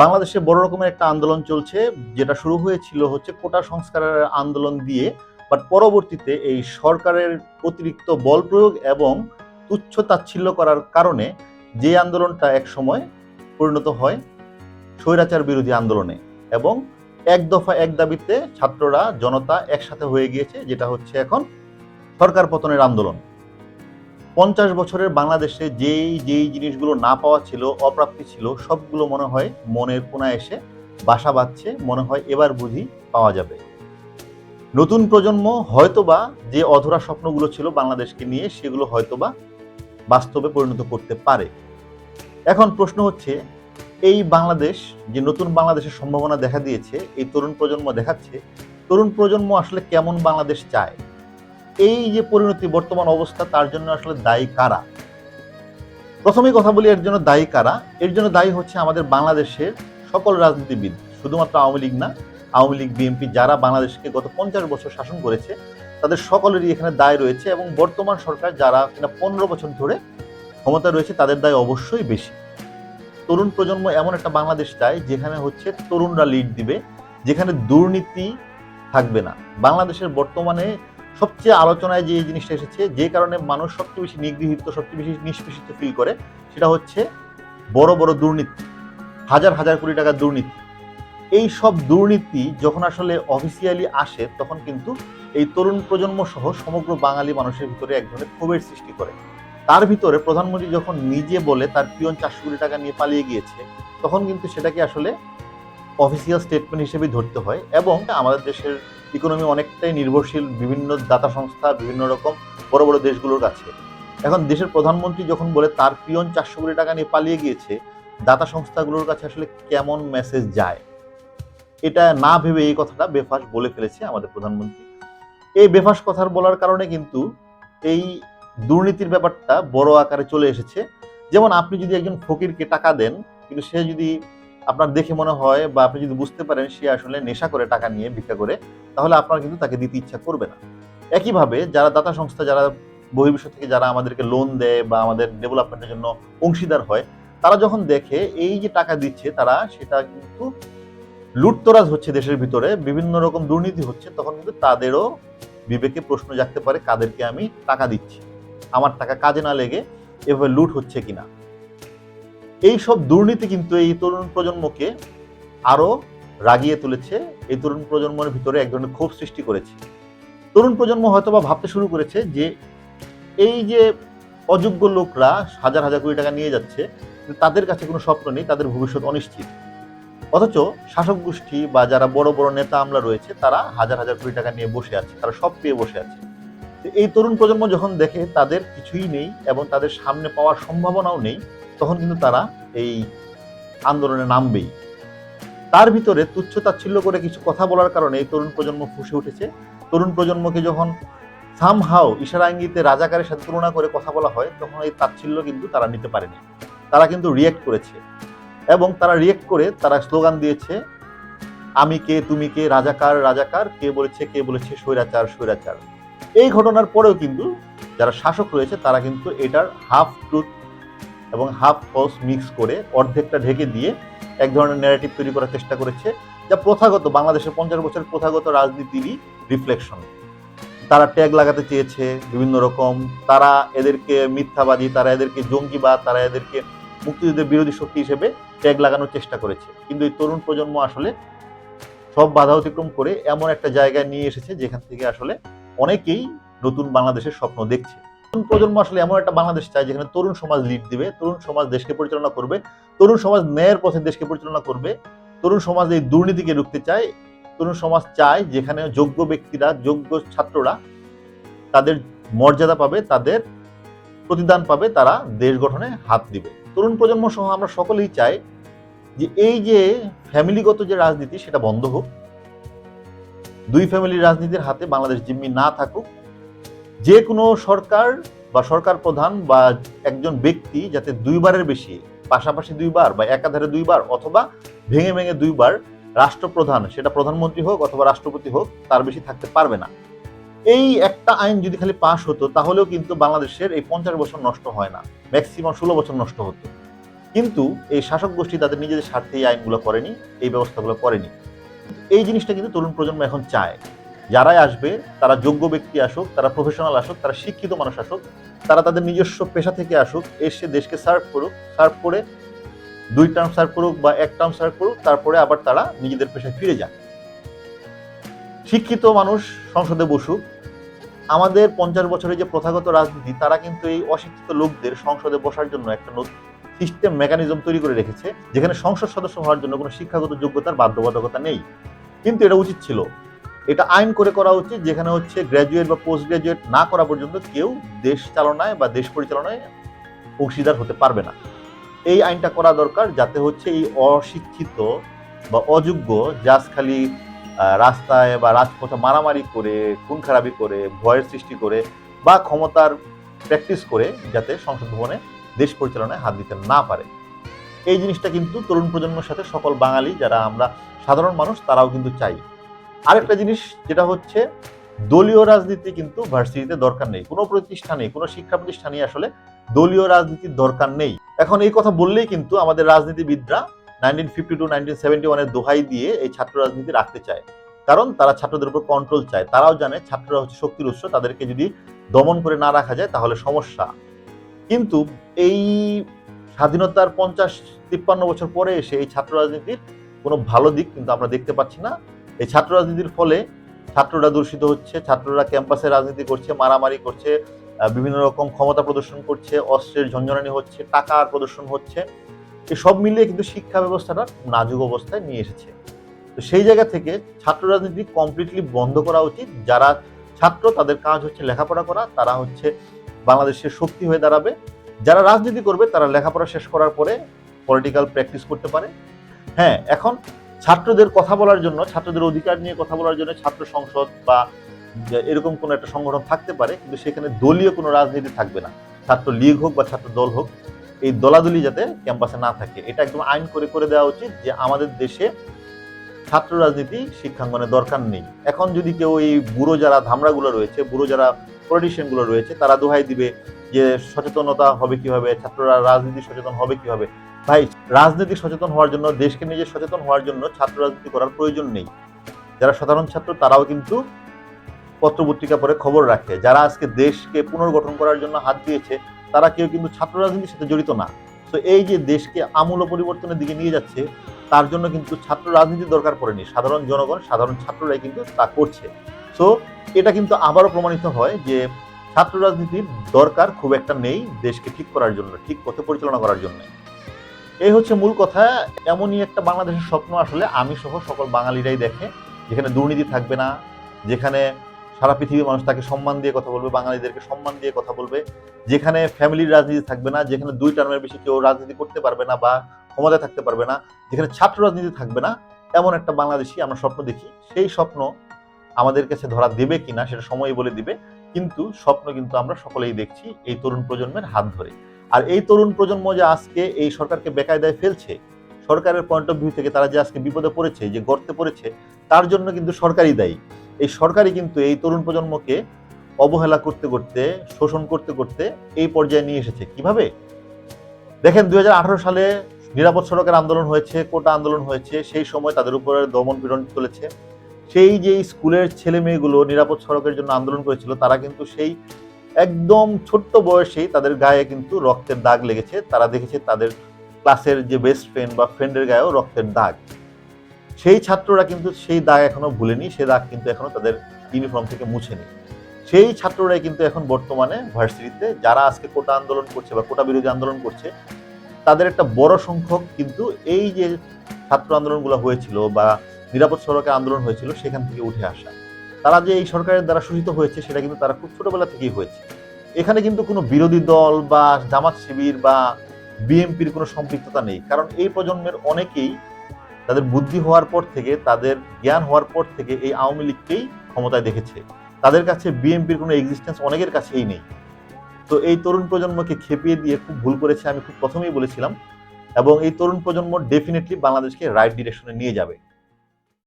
বাংলাদেশে বড় রকমের একটা আন্দোলন চলছে, যেটা শুরু হয়েছিল হচ্ছে কোটা সংস্কারের আন্দোলন দিয়ে বাট পরবর্তীতে এই সরকারের অতিরিক্ত বল প্রয়োগ এবং তুচ্ছ তাচ্ছিল্য করার কারণে যে আন্দোলনটা এক সময় পরিণত হয় স্বৈরাচার বিরোধী আন্দোলনে এবং এক দফা এক দাবিতে ছাত্ররা, জনতা একসাথে হয়ে গিয়েছে, যেটা হচ্ছে এখন সরকার পতনের আন্দোলন। পঞ্চাশ বছরের বাংলাদেশে যেই যেই জিনিসগুলো না পাওয়া ছিল, অপ্রাপ্তি ছিল, সবগুলো মনে হয় মনের কোনায় এসে বাসা বাঁধছে, মনে হয় এবার বুঝি পাওয়া যাবে। নতুন প্রজন্ম হয়তোবা যে অধরা স্বপ্নগুলো ছিল বাংলাদেশকে নিয়ে, সেগুলো হয়তোবা বাস্তবে পরিণত করতে পারে। এখন প্রশ্ন হচ্ছে, এই বাংলাদেশ, যে নতুন বাংলাদেশের সম্ভাবনা দেখা দিয়েছে, এই তরুণ প্রজন্ম দেখাচ্ছে, তরুণ প্রজন্ম আসলে কেমন বাংলাদেশ চায়? এই যে পরিণতি, বর্তমান অবস্থা, তার জন্য আসলে দায়ী কারা? প্রথমেই কথা বলি, এর জন্য দায়ী কারা? এর জন্য দায়ী হচ্ছে আমাদের বাংলাদেশের সকল রাজনীতিবিদ, শুধুমাত্র আওয়ামী লীগ না, আওয়ামী লীগ, বিএনপি যারা বাংলাদেশকে গত পঞ্চাশ বছর শাসন করেছে, তাদের সকলেরই এখানে দায় রয়েছে এবং বর্তমান সরকার যারা কিনা পনেরো বছর ধরে ক্ষমতা রয়েছে, তাদের দায় অবশ্যই বেশি। তরুণ প্রজন্ম এমন একটা বাংলাদেশ চায়, যেখানে হচ্ছে তরুণরা লিড দিবে, যেখানে দুর্নীতি থাকবে না। বাংলাদেশের বর্তমানে সবচেয়ে আলোচনায় যে জিনিসটা এসেছে, যে কারণে মানুষ সবচেয়ে বেশি নিগৃহীত, সবচেয়ে বেশি নিষ্পেষিত ফিল করে, সেটা হচ্ছে বড় বড় দুর্নীতি, হাজার হাজার কোটি টাকার দুর্নীতি। এই সব দুর্নীতি যখন আসলে অফিসিয়ালি আসে, তখন কিন্তু এই তরুণ প্রজন্ম সহ সমগ্র বাঙালি মানুষের ভিতরে এক ধরনের ক্ষোভের সৃষ্টি করে। তার ভিতরে প্রধানমন্ত্রী যখন নিজে বলে তার পিয়ন চারশো কোটি টাকা নিয়ে পালিয়ে গিয়েছে, তখন কিন্তু সেটাকে আসলে অফিসিয়াল স্টেটমেন্ট হিসেবে ধরতে হয় এবং আমাদের দেশের ইকোনমি অনেকটাই নির্ভরশীল, বিভিন্ন দাতা সংস্থা, বিভিন্ন রকম বড় বড় দেশগুলোর কাছে। এখন দেশের প্রধানমন্ত্রী যখন বলে তার পিয়ন চারশো কোটি টাকা নিয়ে পালিয়ে গিয়েছে দাতা সংস্থাগুলোর কাছে আসলে কেমন মেসেজ যায়? এটা না ভেবে এই কথাটা বেফাস বলে ফেলেছে আমাদের প্রধানমন্ত্রী। এই বেফাস কথার বলার কারণে কিন্তু এই দুর্নীতির ব্যাপারটা বড় আকারে চলে এসেছে। যেমন আপনি যদি একজন ফকিরকে টাকা দেন, কিন্তু সে যদি আপনার দেখে মনে হয় বা আপনি যদি বুঝতে পারেন সে আসলে নেশা করে টাকা নিয়ে ভিক্ষা করে, তাহলে আপনার কিন্তু তাকে দিতে ইচ্ছা করবে না। একইভাবে যারা দাতা সংস্থা, যারা বহির্বিশ্ব থেকে যারা আমাদেরকে লোন দেয় বা আমাদের ডেভেলপমেন্টের জন্য অংশীদার হয়, তারা যখন দেখে এই যে টাকা দিচ্ছে তারা, সেটা কিন্তু লুটতরাজ হচ্ছে দেশের ভিতরে, বিভিন্ন রকম দুর্নীতি হচ্ছে, তখন কিন্তু তাদেরও বিবেকে প্রশ্ন জাগতে পারে, কাদেরকে আমি টাকা দিচ্ছি? আমার টাকা কাজে না লেগে এভাবে লুট হচ্ছে কিনা? এই সব দুর্নীতি কিন্তু এই তরুণ প্রজন্মকে আরও রাগিয়ে তুলেছে। এই তরুণ প্রজন্মের ভিতরে এক ধরনের ক্ষোভ সৃষ্টি করেছে। তরুণ প্রজন্ম হয়তো বা ভাবতে শুরু করেছে যে, এই যে অযোগ্য লোকরা হাজার হাজার কোটি টাকা নিয়ে যাচ্ছে তাদের কাছে কোনো স্বপ্ন নেই, তাদের ভবিষ্যৎ অনিশ্চিত। অথচ শাসক গোষ্ঠী বা যারা বড় বড় নেতা আমলা রয়েছে, তারা হাজার হাজার কোটি টাকা নিয়ে বসে আছে, তারা সব পেয়ে বসে আছে। এই তরুণ প্রজন্ম যখন দেখে, তাদের কিছুই নেই এবং তাদের সামনে পাওয়ার সম্ভাবনাও নেই তখন কিন্তু তারা এই আন্দোলনে নামবেই। তার ভিতরে তুচ্ছ তাচ্ছিল্য করে কিছু কথা বলার কারণে এই তরুণ প্রজন্ম ফুসে উঠেছে। তরুণ প্রজন্মকে যখন সামহাও ইশারা ইঙ্গিতে রাজাকারের সাথে তুলনা করে কথা বলা হয়, তখন এই তাচ্ছিল্য কিন্তু তারা নিতে পারেনি। তারা কিন্তু রিয়েক্ট করেছে এবং তারা রিয়েক্ট করে তারা স্লোগান দিয়েছে, আমি কে, তুমি কে, রাজাকার রাজাকার, কে বলেছে কে বলেছে, স্বৈরাচার স্বৈরাচার। এই ঘটনার পরেও কিন্তু যারা শাসক রয়েছে, তারা কিন্তু এটার হাফ ট্রুথ এবং হাফ ফলস মিক্স করে অর্ধেকটা ঢেকে দিয়ে এক ধরনের ন্যারেটিভ তৈরি করার চেষ্টা করেছে, যা প্রথাগত, বাংলাদেশের পঞ্চাশ বছরের প্রথাগত রাজনীতিরই রিফ্লেকশন তারা ট্যাগ লাগাতে চেয়েছে বিভিন্ন রকম, তারা এদেরকে মিথ্যাবাদী, তারা এদেরকে জঙ্গিবাদ, তারা এদেরকে মুক্তিযুদ্ধের বিরোধী শক্তি হিসেবে ট্যাগ লাগানোর চেষ্টা করেছে। কিন্তু এই তরুণ প্রজন্ম আসলে সব বাধা অতিক্রম করে এমন একটা জায়গায় নিয়ে এসেছে যেখান থেকে আসলে অনেকেই নতুন বাংলাদেশের স্বপ্ন দেখছে। তরুণ প্রজন্ম আসলে এমন একটা বাংলাদেশ চায় যেখানে তরুণ সমাজ লিড দিবে, তরুণ সমাজ দেশকে পরিচালনা করবে, তরুণ সমাজ ন্যায়ের পথে দেশকে পরিচালনা করবে, তরুণ সমাজ এই দুর্নীতিকে রুখতে চায়, তরুণ সমাজ চায় যেখানে যোগ্য ব্যক্তিরা, যোগ্য ছাত্ররা তাদের মর্যাদা পাবে, তাদের প্রতিদান পাবে, তারা দেশ গঠনে হাত দিবে। তরুণ প্রজন্ম সহ আমরা সকলেই চাই যে এই যে ফ্যামিলিগত যে রাজনীতি, সেটা বন্ধ হোক। দুই ফ্যামিলির রাজনীতির হাতে বাংলাদেশ জিম্মি না থাকুক। যে কোনো সরকার বা সরকার প্রধান বা একজন ব্যক্তি যাতে দুইবারের বেশি, পাশাপাশি দুইবার বা একাধারে দুইবার অথবা ভেঙে ভেঙে দুইবার রাষ্ট্রপ্রধান, সেটা প্রধানমন্ত্রী হোক অথবা রাষ্ট্রপতি হোক, তার বেশি থাকতে পারবে না। এই একটা আইন যদি খালি পাশ হতো, তাহলেও কিন্তু বাংলাদেশের এই পঞ্চাশ বছর নষ্ট হয় না। ম্যাক্সিমাম ষোলো বছর নষ্ট হতো। কিন্তু এই শাসক গোষ্ঠী তাদের নিজেদের স্বার্থে এই আইনগুলো করেনি, এই ব্যবস্থাগুলো করেনি। এই জিনিসটা কিন্তু তরুণ প্রজন্ম এখন চায়। যারাই আসবে, তারা যোগ্য ব্যক্তি আসুক, তারা প্রফেশনাল আসুক, তারা শিক্ষিত মানুষ আসুক, তারা তাদের নিজস্ব পেশা থেকে আসুক, এসে দেশকে সার্ভ করুক সার্ভ করে দুই টার্ম সার্ভ করুক বা এক টার্ম সার্ভ করুক, তারপরে আবার তারা নিজেদের পেশায় ফিরে যাক। শিক্ষিত মানুষ সংসদে বসুক, আমাদের পঞ্চাশ বছরের যে প্রথাগত রাজনীতি, তারা কিন্তু এই অশিক্ষিত লোকদের সংসদে বসার জন্য একটা সিস্টেম মেকানিজম তৈরি করে রেখেছে, যেখানে সংসদ সদস্য হওয়ার জন্য কোনো শিক্ষাগত যোগ্যতার বাধ্যবাধকতা নেই। কিন্তু এটা উচিত ছিল। এটা আইন করে করা উচিত, যেখানে হচ্ছে গ্র্যাজুয়েট বা পোস্ট গ্র্যাজুয়েট না করা পর্যন্ত কেউ দেশ চালনায় বা দেশ পরিচালনায় অংশীদার হতে পারবে না। এই আইনটা করা দরকার যাতে হচ্ছে এই অশিক্ষিত বা অযোগ্য জাস্ট খালি রাস্তায় বা রাজপথে মারামারি করে, খুন খারাপি করে, ভয়ের সৃষ্টি করে বা ক্ষমতার প্র্যাকটিস করে যাতে সংসদ ভবনে দেশ পরিচালনায় হাত দিতে না পারে। এই জিনিসটা কিন্তু তরুণ প্রজন্মের সাথে সকল বাঙালি, যারা আমরা সাধারণ মানুষ, তারাও কিন্তু চাই। আরেকটা জিনিস যেটা হচ্ছে, দলীয় রাজনীতি কিন্তু ভার্সিটিতে দরকার নেই। কোনো প্রতিষ্ঠানে কোনো শিক্ষা প্রতিষ্ঠানে আসলে দলীয় রাজনীতির দরকার নেই। এখন এই কথা বললেই কিন্তু আমাদের রাজনীতিবিদরা nineteen fifty two, nineteen seventy ওয়ানের দোহাই দিয়ে এই ছাত্র রাজনীতি রাখতে চায়। কারণ তারা ছাত্রদের উপর কন্ট্রোল চায়। তারাও জানে ছাত্ররা হচ্ছে শক্তির উৎস। তাদেরকে যদি দমন করে না রাখা যায় তাহলে সমস্যা। কিন্তু এই স্বাধীনতার পঞ্চাশ, তিপ্পান্ন বছর পরে এসে এই ছাত্র রাজনীতির কোনো ভালো দিক কিন্তু আমরা দেখতে পাচ্ছি না। এই ছাত্র রাজনীতির ফলে ছাত্ররা দূষিত হচ্ছে, ছাত্ররা ক্যাম্পাসে রাজনীতি করছে, মারামারি করছে বিভিন্ন রকম ক্ষমতা প্রদর্শন করছে, অস্ত্রের ঝঞ্ঝনানি হচ্ছে টাকার প্রদর্শন হচ্ছে। সব মিলিয়ে কিন্তু শিক্ষা ব্যবস্থাটা নাজুক অবস্থায় নিয়ে এসেছে। তো সেই জায়গা থেকে ছাত্র রাজনীতি কমপ্লিটলি বন্ধ করা উচিত। যারা ছাত্র, তাদের কাজ হচ্ছে লেখাপড়া করা, তারা হচ্ছে বাংলাদেশের শক্তি হয়ে দাঁড়াবে। যারা রাজনীতি করবে, তারা লেখাপড়া শেষ করার পরে পলিটিক্যাল প্র্যাকটিস করতে পারে। হ্যাঁ এখন ছাত্রদের কথা বলার জন্য, ছাত্রদের অধিকার নিয়ে কথা বলার জন্য ছাত্র সংসদ বা এরকম কোনো একটা সংগঠন থাকতে পারে, কিন্তু সেখানে দলীয় কোনো রাজনীতি থাকবে না। ছাত্র লীগ হোক বা ছাত্র দল হোক, এই দলাদলি যাতে ক্যাম্পাসে না থাকে। এটা একদম আইন করে করে দেওয়া উচিত যে আমাদের দেশে ছাত্র রাজনীতি শিক্ষাঙ্গনে দরকার নেই। এখন যদি কেউ এই বুড়ো যারা ধামরাগুলো রয়েছে, বুড়ো যারা পলিটিশিয়ানগুলো রয়েছে, তারা দোহাই দিবে যে সচেতনতা হবে কীভাবে, ছাত্ররা রাজনীতি সচেতন হবে কীভাবে। ভাই রাজনীতি সচেতন হওয়ার জন্য, দেশকে নিজে সচেতন হওয়ার জন্য ছাত্র রাজনীতি করার প্রয়োজন নেই। যারা সাধারণ ছাত্র, তারাও কিন্তু পত্রপত্রিকা পরে খবর রাখে। যারা আজকে দেশকে পুনর্গঠন করার জন্য হাত দিয়েছে, তারা কেউ কিন্তু ছাত্র রাজনীতির সাথে জড়িত না। তো এই যে দেশকে আমূল পরিবর্তনের দিকে নিয়ে যাচ্ছে, তার জন্য কিন্তু ছাত্র রাজনীতির দরকার পড়েনি। সাধারণ জনগণ, সাধারণ ছাত্ররাই কিন্তু তা করছে। তো এটা কিন্তু আবারও প্রমাণিত হয় যে ছাত্র রাজনীতির দরকার খুব একটা নেই দেশকে ঠিক করার জন্য, ঠিক পথে পরিচালনা করার জন্য। এই হচ্ছে মূল কথা, এমনই একটা বাংলাদেশের স্বপ্ন আসলে আমি সহ সকল বাঙালিরাই দেখে, যেখানে দুর্নীতি থাকবে না, যেখানে সারা পৃথিবীর মানুষ তাকে সম্মান দিয়ে কথা বলবে, বাঙালিদেরকে সম্মান দিয়ে কথা বলবে, যেখানে ফ্যামিলির রাজনীতি থাকবে না, যেখানে দুই টার্মের বেশি কেউ রাজনীতি করতে পারবে না বা ক্ষমতায় থাকতে পারবে না, যেখানে ছাত্র রাজনীতি থাকবে না, এমন একটা বাংলাদেশি আমরা স্বপ্ন দেখি। সেই স্বপ্ন আমাদের কাছে ধরা দেবে কিনা, সেটা সময় বলে দিবে, কিন্তু স্বপ্ন কিন্তু আমরা সকলেই দেখছি এই তরুণ প্রজন্মের হাত ধরে। আর এই তরুণ প্রজন্ম যে আজকে এই সরকারকে বেকায়দায় ফেলছে, সরকারের পয়েন্ট অফ ভিউ থেকে তারা যে আজকে বিপদে পড়েছে, যে গর্তে পড়েছে, তার জন্য কিন্তু সরকারই দায়ী। এই সরকারই কিন্তু এই তরুণ প্রজন্মকে অবহেলা করতে করতে, শোষণ করতে করতে এই পর্যায়ে নিয়ে এসেছে। কীভাবে? দেখেন, দুই হাজার আঠারো সালে নিরাপদ সড়কের আন্দোলন হয়েছে, কোটা আন্দোলন হয়েছে, সেই সময় তাদের উপরে দমন পীড়ন চলেছে। সেই যে স্কুলের ছেলে মেয়েগুলো নিরাপদ সড়কের জন্য আন্দোলন করেছিল, তারা কিন্তু সেই একদম ছোট্ট বয়সেই তাদের গায়ে কিন্তু রক্তের দাগ লেগেছে। তারা দেখেছে তাদের ক্লাসের যে বেস্ট ফ্রেন্ড বা ফ্রেন্ডের গায়েও রক্তের দাগ। সেই ছাত্ররা কিন্তু সেই দাগ এখনও ভুলেনি সেই দাগ কিন্তু এখনও তাদের ইউনিফর্ম থেকে মুছেনি। সেই ছাত্ররাই কিন্তু এখন বর্তমানে ভার্সিটিতে, যারা আজকে কোটা আন্দোলন করছে বা কোটা বিরোধী আন্দোলন করছে, তাদের একটা বড় সংখ্যক কিন্তু এই যে ছাত্র আন্দোলনগুলো হয়েছিল বা নিরাপদ সড়কে আন্দোলন হয়েছিল, সেখান থেকে উঠে আসা। তারা যে এই সরকারের দ্বারা শোষিত হয়েছে, সেটা কিন্তু তারা খুব ছোটবেলা থেকেই হয়েছে। এখানে কিন্তু কোনো বিরোধী দল বা জামাত শিবির বা বিএনপির কোনো সম্পৃক্ততা নেই। কারণ এই প্রজন্মের অনেকেই তাদের বুদ্ধি হওয়ার পর থেকে, তাদের জ্ঞান হওয়ার পর থেকে এই আওয়ামী লীগকেই ক্ষমতায় দেখেছে। তাদের কাছে বিএনপির কোনো এক্সিস্টেন্স অনেকের কাছেই নেই। তো এই তরুণ প্রজন্মকে খেপিয়ে দিয়ে খুব ভুল করেছে, আমি খুব প্রথমেই বলেছিলাম। এবং এই তরুণ প্রজন্ম ডেফিনেটলি বাংলাদেশকে রাইট ডিরেকশনে নিয়ে যাবে।